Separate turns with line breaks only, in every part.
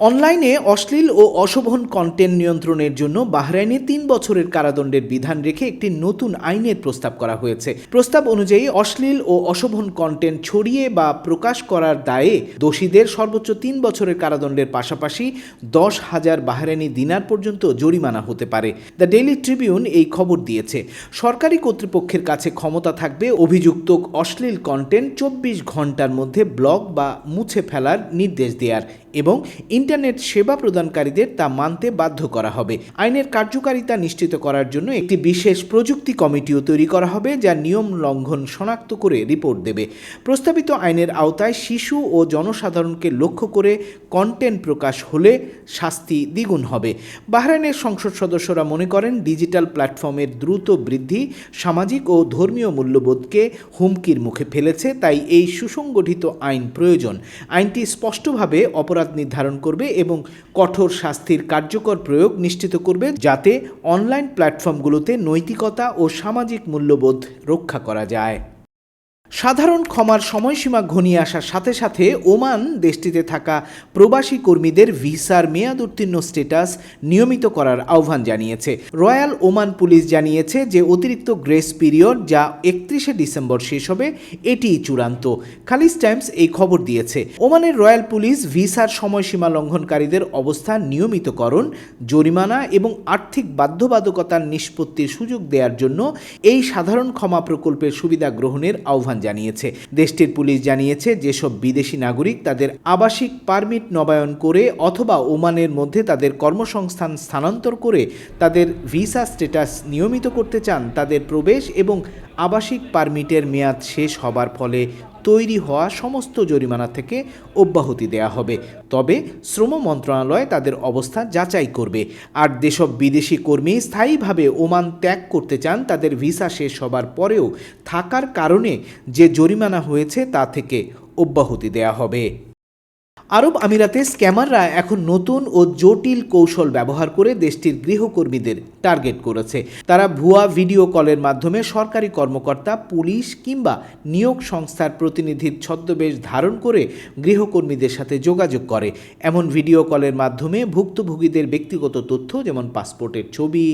অনলাইনে অশ্লীল ও অশোভন কন্টেন্ট নিয়ন্ত্রণের জন্য বাহরাইনে তিন বছরের কারাদণ্ডের বিধান রেখে একটি নতুন আইনের প্রস্তাব করা হয়েছে। প্রস্তাব অনুযায়ী অশ্লীল ও অশোভন কন্টেন্ট ছড়িয়ে বা প্রকাশ করার দায়ে দোষীদের সর্বোচ্চ তিন বছরের কারাদণ্ডের পাশাপাশি দশ হাজার বাহরাইনি দিনার পর্যন্ত জরিমানা হতে পারে। দ্য ডেইলি ট্রিবিউন এই খবর দিয়েছে। সরকারি কর্তৃপক্ষের কাছে ক্ষমতা থাকবে অভিযুক্ত অশ্লীল কন্টেন্ট চব্বিশ ঘণ্টার মধ্যে ব্লক বা মুছে ফেলার নির্দেশ দেওয়ার। এবং ইন্টারনেট সেবা প্রদানকারীদের তা মানতে বাধ্য করা হবে। আইনের কার্যকারিতা নিশ্চিত করার জন্য একটি বিশেষ প্রযুক্তি কমিটিও তৈরি করা হবে, যা নিয়ম লঙ্ঘন শনাক্ত করে রিপোর্ট দেবে। প্রস্তাবিত আইনের আওতায় শিশু ও জনসাধারণকে লক্ষ্য করে কন্টেন্ট প্রকাশ হলে শাস্তি দ্বিগুণ হবে। বাহরাইনের সংসদ সদস্যরা মনে করেন, ডিজিটাল প্ল্যাটফর্মের দ্রুত বৃদ্ধি সামাজিক ও ধর্মীয় মূল্যবোধকে হুমকির মুখে ফেলেছে, তাই এই সুসংগঠিত আইন প্রয়োজন। আইনটি স্পষ্টভাবে অপরাধ নির্ধারণ করবে এবং কঠোর শাস্তির কার্যকর প্রয়োগ নিশ্চিত করবে যাতে অনলাইন প্ল্যাটফর্মগুলোতে নৈতিকতা ও সামাজিক মূল্যবোধ রক্ষা করা যায়। সাধারণ ক্ষমার সময়সীমা ঘনিয়ে আসার সাথে সাথে ওমান দেশটিতে থাকা প্রবাসী কর্মীদের ভিসার মেয়াদ উত্তীর্ণ স্ট্যাটাস নিয়মিত করার আহ্বান জানিয়েছে। রয়্যাল ওমান পুলিশ জানিয়েছে যে, অতিরিক্ত গ্রেস পিরিয়ড যা একত্রিশে ডিসেম্বর শেষ হবে এটিই চূড়ান্ত। খালিজ টাইমস এই খবর দিয়েছে। ওমানের রয়্যাল পুলিশ ভিসার সময়সীমা লঙ্ঘনকারীদের অবস্থান নিয়মিতকরণ, জরিমানা এবং আর্থিক বাধ্যবাধকতার নিষ্পত্তির সুযোগ দেওয়ার জন্য এই সাধারণ ক্ষমা প্রকল্পের সুবিধা গ্রহণের আহ্বান জানিয়েছে। দেশটির পুলিশ জানিয়েছে, যেসব বিদেশি নাগরিক তাদের আবাসিক পারমিট নবায়ন করে অথবা ওমানের মধ্যে তাদের কর্মসংস্থান স্থানান্তর করে তাদের ভিসা স্ট্যাটাস নিয়মিত করতে চান, তাদের প্রবেশ এবং আবাসিক পারমিটের মেয়াদ শেষ হবার ফলে তৈরি হওয়া সমস্ত জরিমানা থেকে অব্যাহতি দেয়া হবে। তবে শ্রম মন্ত্রণালয় তাদের অবস্থা যাচাই করবে। আর যেসব বিদেশি কর্মী স্থায়ীভাবে ওমান ত্যাগ করতে চান, তাদের ভিসা শেষ হবার পরেও থাকার কারণে যে জরিমানা হয়েছে তা থেকে অব্যাহতি দেয়া হবে। আরব আমিরাতে স্ক্যামাররা এখন নতুন ও জটিল কৌশল ব্যবহার করে দেশটির গৃহকর্মীদের টার্গেট করেছে। তারা ভুয়া ভিডিও কলের মাধ্যমে সরকারি কর্মকর্তা, পুলিশ কিংবা নিয়োগ সংস্থার প্রতিনিধির ছদ্মবেশ ধারণ করে গৃহকর্মীদের সাথে যোগাযোগ করে। এমন ভিডিও কলের মাধ্যমে ভুক্তভোগীদের ব্যক্তিগত তথ্য যেমন পাসপোর্টের ছবি,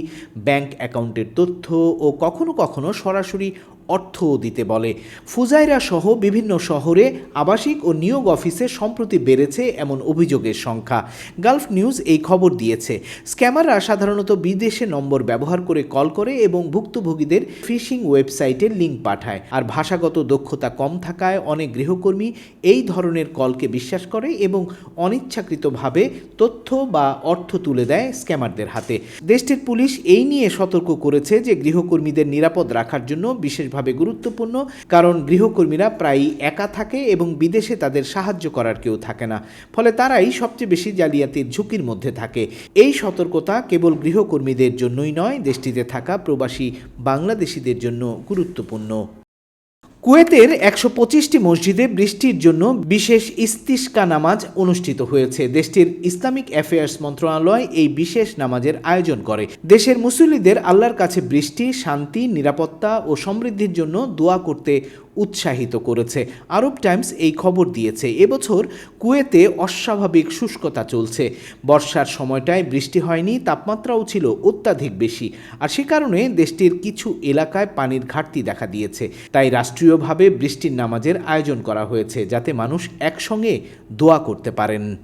ব্যাংক অ্যাকাউন্টের তথ্য ও কখনো কখনো সরাসরি অর্থও দিতে বলে। ফুজাইরা সহ বিভিন্ন শহরে আবাসিক ও নিয়োগ অফিসে সম্প্রতি বেড়েছে এমন অভিযোগের সংখ্যা। গালফ নিউজ এই খবর দিয়েছে। স্ক্যামাররা সাধারণত বিদেশে নম্বর ব্যবহার করে কল করে এবং ভুক্তভোগীদের ফিশিং ওয়েবসাইটে লিঙ্ক পাঠায়। আর ভাষাগত দক্ষতা কম থাকায় অনেক গৃহকর্মী এই ধরনের কলকে বিশ্বাস করে এবং অনিচ্ছাকৃতভাবে তথ্য বা অর্থ তুলে দেয় স্ক্যামারদের হাতে। দেশটির পুলিশ এই নিয়ে সতর্ক করেছে যে গৃহকর্মীদের নিরাপদ রাখার জন্য বিশেষভাবে গুরুত্বপূর্ণ, কারণ গৃহকর্মীরা প্রায়ই একা থাকে এবং বিদেশে তাদের সাহায্য করার কেউ থাকে না। ফলে তারাই সবচেয়ে বেশি জালিয়াতির ঝুঁকির মধ্যে থাকে। এই সতর্কতা কেবল গৃহকর্মীদের জন্যই নয়, দেশটিতে থাকা প্রবাসী বাংলাদেশিদের জন্য গুরুত্বপূর্ণ। কুয়েতের একশো পঁচিশটি মসজিদে বৃষ্টির জন্য বিশেষ ইস্তিস্কা নামাজ অনুষ্ঠিত হয়েছে। দেশটির ইসলামিক অ্যাফেয়ার্স মন্ত্রণালয় এই বিশেষ নামাজের আয়োজন করে। দেশের মুসল্লিদের আল্লাহর কাছে বৃষ্টি, শান্তি, নিরাপত্তা ও সমৃদ্ধির জন্য দোয়া করতে উৎসাহিত করেছে। আরব টাইমস এই খবর দিয়েছে। এবছর কুয়েতে অস্বাভাবিক শুষ্কতা চলছে। বর্ষার সময়টায় বৃষ্টি হয়নি, তাপমাত্রাও ছিল অত্যাধিক বেশি। আর সে কারণে দেশটির কিছু এলাকায় পানির ঘাটতি দেখা দিয়েছে। তাই রাষ্ট্রীয়ভাবে বৃষ্টির নামাজের আয়োজন করা হয়েছে, যাতে মানুষ একসঙ্গে দোয়া করতে পারেন।